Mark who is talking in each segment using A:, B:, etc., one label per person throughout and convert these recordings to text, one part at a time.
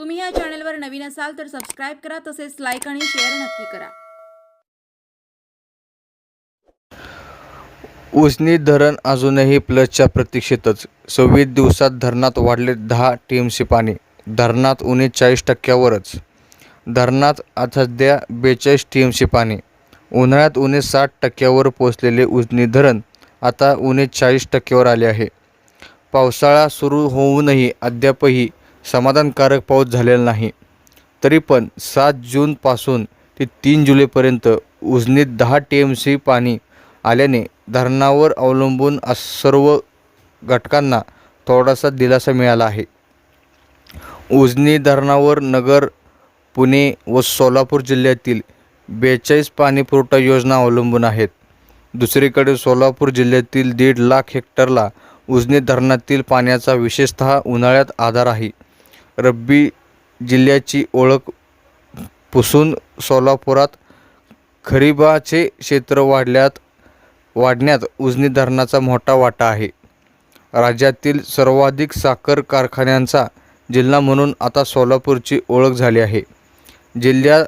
A: तुम्ही या चॅनलवर नवीन असाल तर सबस्क्राईब करा तसेच लाईक आणि शेअर नक्की करा.
B: उजनी धरण अजूनही प्लसच्या प्रतीक्षेतच. सव्वीस दिवसात धरणात वाढले दहा टीएमसी पाणी. धरणात उणे चाळीस टक्क्यावरच. धरणात आता सध्या बेचाळीस टीएमसी पाणी. उन्हाळ्यात उणे साठ टक्क्यावर पोचलेले उजनी धरण आता उणे चाळीस टक्क्यावर आले आहे. पावसाळा सुरू होऊनही अद्यापही समाधानकारक पाऊस झालेला नाही. तरी पण सात जूनपासून ते तीन जुलैपर्यंत उजनीत दहा टी एम सी पाणी आल्याने धरणावर अवलंबून सर्व घटकांना थोडासा दिलासा मिळाला आहे. उजनी धरणावर नगर पुणे व सोलापूर जिल्ह्यातील बेचाळीस पाणीपुरवठा योजना अवलंबून आहेत. दुसरीकडे सोलापूर जिल्ह्यातील दीड लाख हेक्टरला उजनी धरणातील पाण्याचा विशेषतः उन्हाळ्यात आधार आहे. रब्बी जिल्ह्याची ओळख पुसून सोलापुरात खरीबाचे क्षेत्र वाढल्यात वाढण्यात उजनी धरणाचा मोठा वाटा आहे. राज्यातील सर्वाधिक साखर कारखान्यांचा जिल्हा म्हणून आता सोलापूरची ओळख झाली आहे. जिल्ह्यात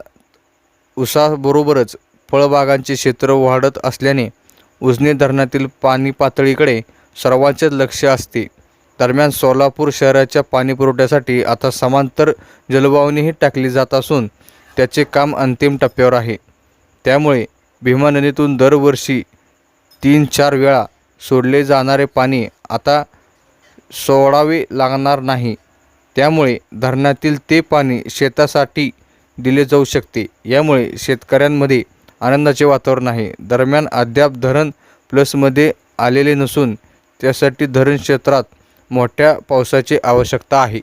B: उसाबरोबरच फळबागांचे क्षेत्र वाढत असल्याने उजनी धरणातील पाणी पातळीकडे सर्वांचेच लक्ष असते. दरम्यान सोलापूर शहराच्या पाणीपुरवठ्यासाठी आता समांतर जलवाहिनीही टाकली जात असून त्याचे काम अंतिम टप्प्यावर आहे. त्यामुळे भीमा नदीतून दरवर्षी तीन चार वेळा सोडले जाणारे पाणी आता सोडावे लागणार नाही. त्यामुळे धरणातील ते पाणी शेतासाठी दिले जाऊ शकते. यामुळे शेतकऱ्यांमध्ये आनंदाचे वातावरण आहे. दरम्यान अद्याप धरण प्लसमध्ये आलेले नसून त्यासाठी धरण क्षेत्रात मोठ्या पावसाची आवश्यकता आहे.